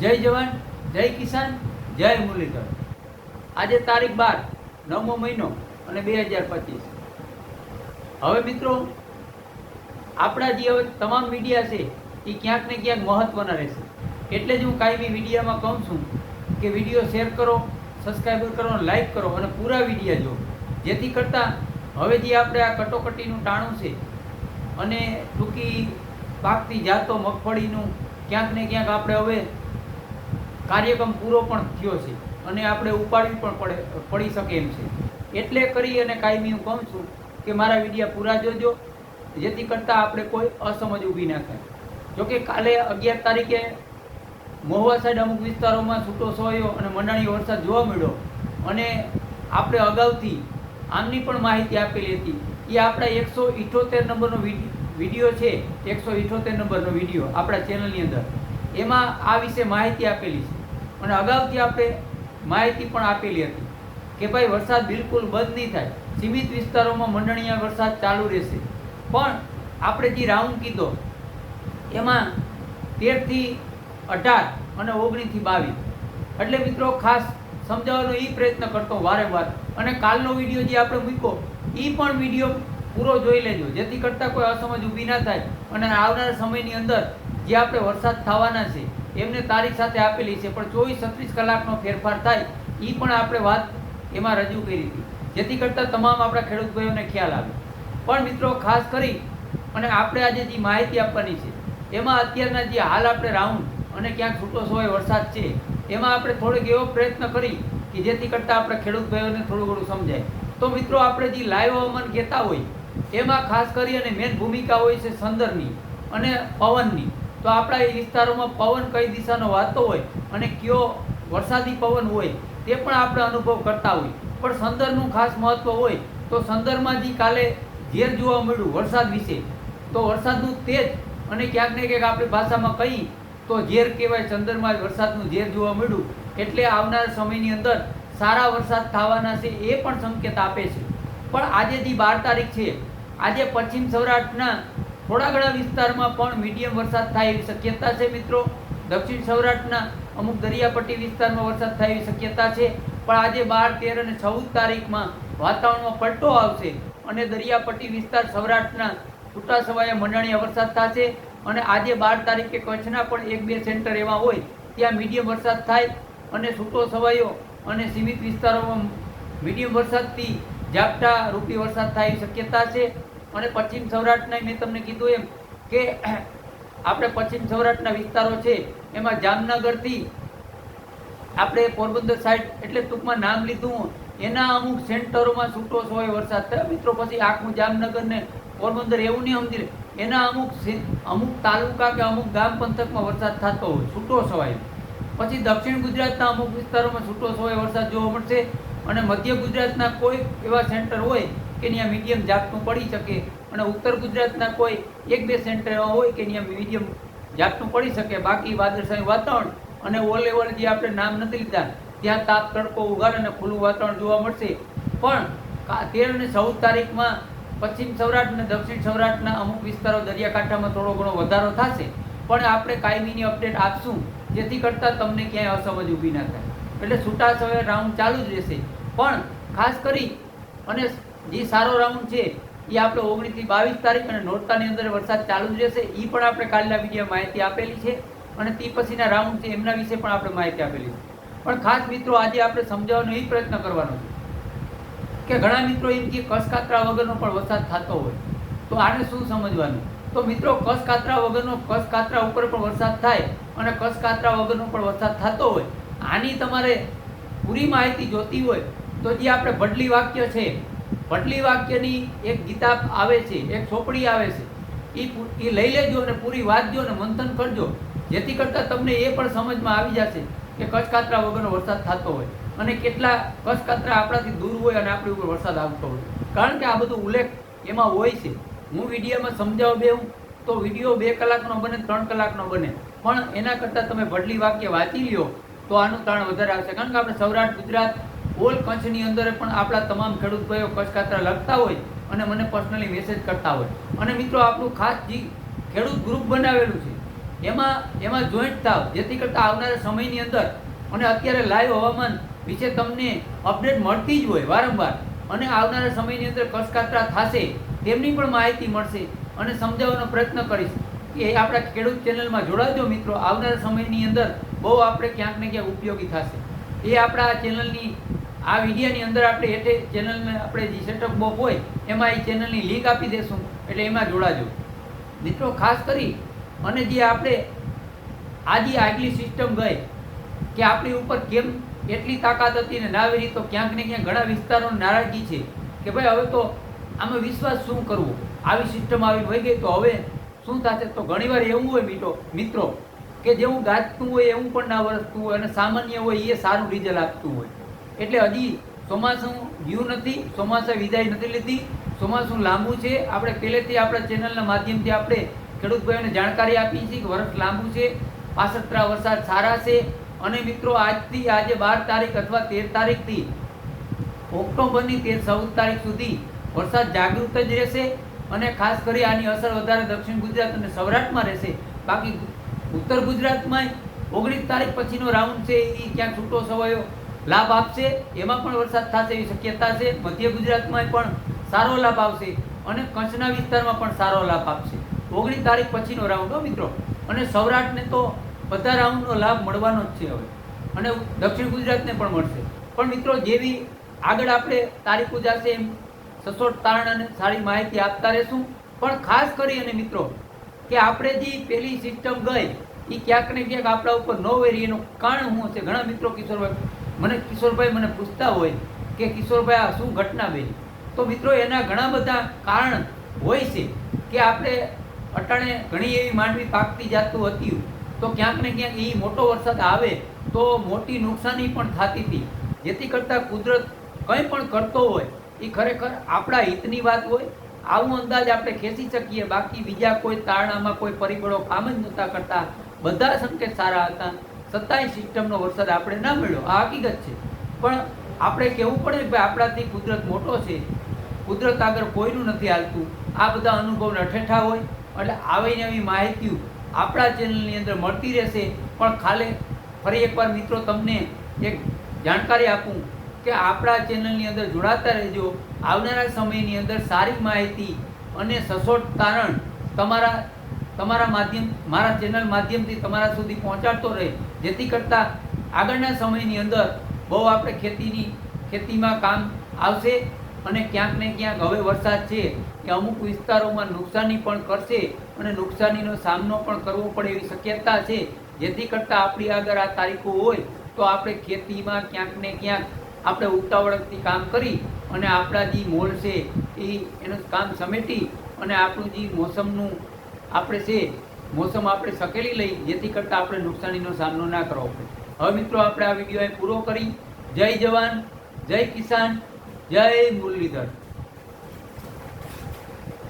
જય જવાન, જય કિસાન, જય મુરલીધર. આજે તારીખ બાર, નવમો મહિનો અને બે હજાર પચીસ. હવે મિત્રો, આપણા જે હવે તમામ મીડિયા છે, એ ક્યાંક ને ક્યાંક મહત્ત્વના રહેશે. એટલે જ હું કાયમી મીડિયામાં કહું છું કે વીડિયો શેર કરો સબસ્ક્રાઈબર કરો લાઈક કરો અને પૂરા વિડીયા જો જેથી કરતાં હવે જે આપણે આ કટોકટીનું ટાણું છે અને ટૂંકી પાકતી જાતો મગફળીનું ક્યાંક ને ક્યાંક આપણે હવે કાર્યક્રમ પૂરો પણ થયો છે અને આપણે ઉપાડવી પણ પડે, પડી શકે એમ છે. એટલે કરી અને કાયમી હું કહું છું કે મારા વિડીયા પૂરા જોજો, જેથી કરતાં આપણે કોઈ અસમજ ઊભી ના થાય. જોકે કાલે અગિયાર તારીખે મહુવા સાઈડ અમુક વિસ્તારોમાં છૂટો સોયો અને મંડાણી વરસાદ જોવા મળ્યો અને આપણે અગાઉથી આમની પણ માહિતી આપેલી હતી. એ આપણા એકસો ઇઠોતેર નંબરનો વીડિયો છે, એકસો ઇઠોતેર નંબરનો વીડિયો આપણા ચેનલની અંદર. એમાં આ વિશે માહિતી આપેલી છે. અને અગાઉથી આપણે માહિતી પણ આપેલી હતી કે ભાઈ વરસાદ બિલકુલ બંધ નહીં થાય. સીમિત વિસ્તારોમાં મંડળીયા વરસાદ ચાલુ રહેશે. પણ આપણે જે રાઉન્ડ કીધો, એમાં તેરથી અઢાર અને ઓગણીસથી બાવીસ. એટલે મિત્રો ખાસ સમજાવવાનો એ પ્રયત્ન કરતો વારે વાર અને કાલનો વીડિયો જે આપણે મૂક્યો એ પણ વીડિયો પૂરો જોઈ લેજો. જેથી કરતાં કોઈ અસમજ ઊભી ના થાય. અને આવનારા સમયની અંદર જે આપણે વરસાદ થવાના છે, એમને તારીખ સાથે આપેલી છે, પણ ચોવીસ છત્રીસ કલાકનો ફેરફાર થાય એ પણ આપણે વાત એમાં રજૂ કરી હતી. જેથી કરતાં તમામ આપણા ખેડૂત ભાઈઓને ખ્યાલ આવે. પણ મિત્રો, ખાસ કરી, અને આપણે આજે જે માહિતી આપવાની છે, એમાં અત્યારના જે હાલ આપણે રાઉન્ડ અને ક્યાંક છૂટો સોય વરસાદ છે, એમાં આપણે થોડોક એવો પ્રયત્ન કરી કે જેથી કરતાં આપણે ખેડૂત ભાઈઓને થોડું ઘણું સમજાય. તો મિત્રો, આપણે જે લાઈવ હવામાન કહેતા હોય, એમાં ખાસ કરી અને મેન ભૂમિકા હોય છે સંદરની અને પવનની. તો આપણા એ વિસ્તારોમાં પવન કઈ દિશાનો વાતો હોય અને કયો વરસાદી પવન હોય તે પણ આપણે અનુભવ કરતા હોય. પણ સંદરનું ખાસ મહત્વ હોય તો સંદર્ભમાં જે કાલે ઝેર જોવા મળ્યું વરસાદ વિશે. તો વરસાદનું તેજ અને ક્યાંક ને ક્યાંક આપણી ભાષામાં કહી તો ઝેર કહેવાય ચંદરમાં વરસાદનું ઝેર જોવા મળ્યું. એટલે આવનાર સમયની અંદર સારા વરસાદ થવાના છે એ પણ સંકેત આપે છે. પણ આજે જે બાર તારીખ છે. આજે પશ્ચિમ સૌરાષ્ટ્રના થોડા ઘણા વિસ્તારમાં પણ મીડિયમ વરસાદ થાય એવી શક્યતા છે મિત્રો. દક્ષિણ સૌરાષ્ટ્રના અમુક દરિયાપટ્ટી વિસ્તારમાં વરસાદ થાય એવી શક્યતા છે. પણ આજે બાર, તેર અને ચૌદ તારીખમાં વાતાવરણમાં પલટો આવશે અને દરિયાપટ્ટી વિસ્તાર સૌરાષ્ટ્રના છૂટા સવાયા મંડાણીયા વરસાદ થશે. અને આજે બાર તારીખે કચ્છના પણ એક, બે સેન્ટર એવા હોય ત્યાં મીડિયમ વરસાદ થાય અને છૂટો સવાયો અને સીમિત વિસ્તારોમાં મીડિયમ વરસાદથી ઝાપટા રૂપી વરસાદ થાય એવી શક્યતા છે. અને પશ્ચિમ સૌરાષ્ટ્રના મેં તમને કીધું એમ કે આપણે પશ્ચિમ સૌરાષ્ટ્રના વિસ્તારો છે, એમાં જામનગરથી આપણે પોરબંદર સાઈડ એટલે ટૂંકમાં નામ લીધું એના અમુક સેન્ટરોમાં છૂટો હોય વરસાદ થયો. મિત્રો, પછી આખું જામનગર ને પોરબંદર એવું નહીં સમજી એના અમુક અમુક તાલુકા કે અમુક ગામ પંથકમાં વરસાદ થતો હોય, છૂટો સવાય પછી દક્ષિણ ગુજરાતના અમુક વિસ્તારોમાં છૂટો સવાય વરસાદ જોવા મળશે. અને મધ્ય ગુજરાતના કોઈ એવા સેન્ટર હોય કે ત્યાં મીડિયમ જાતનું પડી શકે અને ઉત્તર ગુજરાતના કોઈ એક બે સેન્ટર એવા હોય કે ત્યાં મીડિયમ જાતનું પડી શકે. બાકી વાદળશાહી વાતાવરણ અને ઓલ લેવલ જે આપણે નામ નથી લીધા, ત્યાં તાપ, તડકો ઉગાડ અને ખુલ્લું વાતાવરણ જોવા મળશે. પણ તેર અને ચૌદ તારીખમાં પશ્ચિમ સૌરાષ્ટ્ર અને દક્ષિણ સૌરાષ્ટ્રના અમુક વિસ્તારો દરિયાકાંઠામાં થોડો ઘણો વધારો થશે. પણ આપણે કાયમીની અપડેટ આપશું, જેથી કરતાં તમને ક્યાંય અસમજ ઊભી ના થાય. એટલે છૂટા છવાયા રાઉન્ડ ચાલુ જ રહેશે. પણ ખાસ કરી અને જે સારો રાઉન્ડ છે એ આપણે ઓગણીસથી બાવીસ તારીખ અને નોરતાની અંદર વરસાદ ચાલુ જ રહેશે એ પણ આપણે કાલના વીડિયો માહિતી આપેલી છે અને તે પછીના રાઉન્ડ છે, એમના વિશે પણ આપણે માહિતી આપેલી છે. પણ ખાસ મિત્રો, આજે આપણે સમજાવવાનો એ પ્રયત્ન કરવાનો છે કે ઘણા મિત્રો એમ કે કસકાતરા વગરનો પણ વરસાદ થતો હોય. તો આને શું સમજવાનું? તો મિત્રો કસ કાતરા વગરનો કસ કાતરા ઉપર પણ વરસાદ થાય અને કસકાતરા વગરનો પણ વરસાદ થતો હોય. આની તમારે પૂરી માહિતી જોતી હોય તો જે આપણે ભડલી વાક્ય છે ભડલી વાક્યની એક કિતાબ આવે છે, એક ચોપડી આવે છે. એ એ લઈ લેજો અને પૂરી વાંચજો અને મંથન કરજો. જેથી કરતાં તમને એ પણ સમજમાં આવી જશે કે કચકાતરા વગરનો વરસાદ થતો હોય અને કેટલા કચકાતરા આપણાથી દૂર હોય અને આપણી ઉપર વરસાદ આવતો હોય. કારણ કે આ બધું ઉલ્લેખ એમાં હોય છે. હું વિડીયોમાં સમજાવ બેહું તો વીડિયો બે કલાકનો બને, ત્રણ કલાકનો બને. પણ એના કરતાં તમે ભટલી વાક્ય વાંચી લ્યો તો આનું તાણ વધારે આવશે. કારણ કે આપણે સૌરાષ્ટ્ર, ગુજરાત ઓલ કચ્છની અંદર પણ આપણા તમામ ખેડૂત ભાઈઓ કચ્છ કાતરા લખતા હોય અને મને પર્સનલી મેસેજ કરતા હોય. અને મિત્રો, આપણું ખાસ જે ખેડૂત ગ્રુપ બનાવેલું છે, એમાં એમાં જોઈન્ટ થાવ જેથી કરતાં આવનારા સમયની અંદર અને અત્યારે લાઈવ હવામાન વિશે તમને અપડેટ મળતી જ હોય વારંવાર અને આવનારા સમયની અંદર કસકાતરા થશે, તેમની પણ માહિતી મળશે અને સમજાવવાનો પ્રયત્ન કરીશ. કે આપણા ખેડૂત ચેનલમાં જોડાજો મિત્રો, આવનારા સમયની અંદર બહુ આપણે ક્યાંક ને ક્યાંક ઉપયોગી થશે. એ આપણા ચેનલની આ વિડીયોની અંદર આપણે એટલે ચેનલને આપણે જે સેટઅપ બોક્સ હોય, એમાં એ ચેનલની લિંક આપી દેશું. એટલે એમાં જોડાજો. મિત્રો, ખાસ કરી, અને જે આપણે આજે આટલી સિસ્ટમ ગઈ, કે આપણી ઉપર કેમ એટલી તાકાત હતી ને ના વેરી તો ક્યાંક ને ક્યાંક ઘણા વિસ્તારો નારાજગી છે, કે ભાઈ હવે તો આમાં વિશ્વાસ શું કરવો? આવી સિસ્ટમ આવી હોય ગઈ, તો હવે શું થશે? તો ઘણીવાર એવું હોય મિત્રો મિત્રો, કે જેવું ગાજતું હોય, એવું પણ ના વરસતું હોય, અને સામાન્ય હોય, એ સારું રિઝલ્ટ આપતું હોય. એટલે હજી ચોમાસું ગયું નથી ચોમાસા વિદાય નથી લીધી. ચોમાસું લાંબુ છે. આપણે પહેલેથી આપણા ચેનલના માધ્યમથી આપણે ખેડૂત ભાઈઓને જાણકારી આપી છે કે વરસ લાંબુ છે પાસત્રા વરસાદ સારા છે. અને મિત્રો, આજથી આજે બાર તારીખ અથવા તેર તારીખથી ઓક્ટોબરની તેર ચૌદ તારીખ સુધી વરસાદ જાગૃત જ રહેશે અને ખાસ કરી આની અસર વધારે દક્ષિણ ગુજરાત અને સૌરાષ્ટ્રમાં રહેશે. બાકી ઉત્તર ગુજરાતમાં ઓગણીસ તારીખ પછીનો રાઉન્ડ છે એ ક્યાંક છૂટો છવાયો. લાભ આપશે, એમાં પણ વરસાદ થશે એવી શક્યતા છે. મધ્ય ગુજરાતમાં પણ સારો લાભ આવશે અને કચ્છના વિસ્તારમાં પણ સારો લાભ આપશે. ઓગણીસ તારીખ પછીનો રાઉન્ડ હો મિત્રો. અને સૌરાષ્ટ્રને તો બધા રાઉન્ડનો લાભ મળવાનો જ છે હવે. અને દક્ષિણ ગુજરાતને પણ મળશે. પણ મિત્રો, જેવી આગળ આપણે તારીખો જશે એમ સચોટ તારણ અને સારી માહિતી આપતા રહેશું. પણ ખાસ કરી અને મિત્રો, કે આપણે જે પેલી સિસ્ટમ ગઈ એ ક્યાંક ને ક્યાંક આપણા ઉપર ન વેરી એનું કારણ શું હશે? ઘણા મિત્રો કિશોરભાઈ મને કિશોરભાઈ મને પૂછતા હોય કે કિશોરભાઈ, આ શું ઘટના બની? તો મિત્રો, એના ઘણા બધા કારણ હોય છે કે આપણે અટાણે ઘણી એવી માંડવી પાકતી જાતું હતી. તો ક્યાંક ને ક્યાંક એ મોટો વરસાદ આવે તો મોટી નુકસાની પણ થતી હતી. જેથી કરતાં કુદરત કંઈ પણ કરતો હોય એ ખરેખર આપણા હિતની વાત હોય. આવું અંદાજ આપણે ખેંચી શકીએ. બાકી બીજા કોઈ તારણામાં કોઈ પરિબળો કામ જ નહોતા કરતા. બધા સંકેત સારા હતા. છતાંય સિસ્ટમનો વરસાદ આપણે ના મળ્યો. આ હકીકત છે. પણ આપણે કહેવું પડે કે ભાઈ આપણાથી કુદરત મોટો છે. કુદરત આગળ કોઈનું નથી હાલતું. આ બધા અનુભવ અઠેઠા હોય. એટલે આવી નવી માહિતીઓ આપણા ચેનલની અંદર મળતી રહેશે. પણ ખાલી ફરી એકવાર મિત્રો તમને એક જાણકારી આપું કે આપણા ચેનલની અંદર જોડાતા રહેજો. આવનારા સમયની અંદર સારી માહિતી અને સચોટ તારણ તમારા તમારા માધ્યમ, મારા ચેનલ માધ્યમથી તમારા સુધી પહોંચાડતો રહે. જેથી કરતાં આગળના સમયની અંદર બહુ આપણે ખેતીની, ખેતીમાં કામ આવશે અને ક્યાંક ને ક્યાંક હવે વરસાદ છે કે અમુક વિસ્તારોમાં નુકસાની પણ કરશે અને નુકસાનીનો સામનો પણ કરવો પડે એવી શક્યતા છે. જેથી કરતાં આપણી આગળ આ તારીખો હોય તો આપણે ખેતીમાં ક્યાંક ને ક્યાંક આપણે ઉતાવળથી કામ કરી અને આપણા જે મોલ છે એ એનું કામ સમેટી અને આપણું જે મોસમનું આપણે છે મોસમ આપણે સકેલી લઈ, જેથી કરતાં આપણે નુકસાનીનો સામનો ના કરવો પડે. હવે મિત્રો, આપણે આ વીડિયો પૂરો કરી. જય જવાન, જય કિસાન, જય મુરલીધર.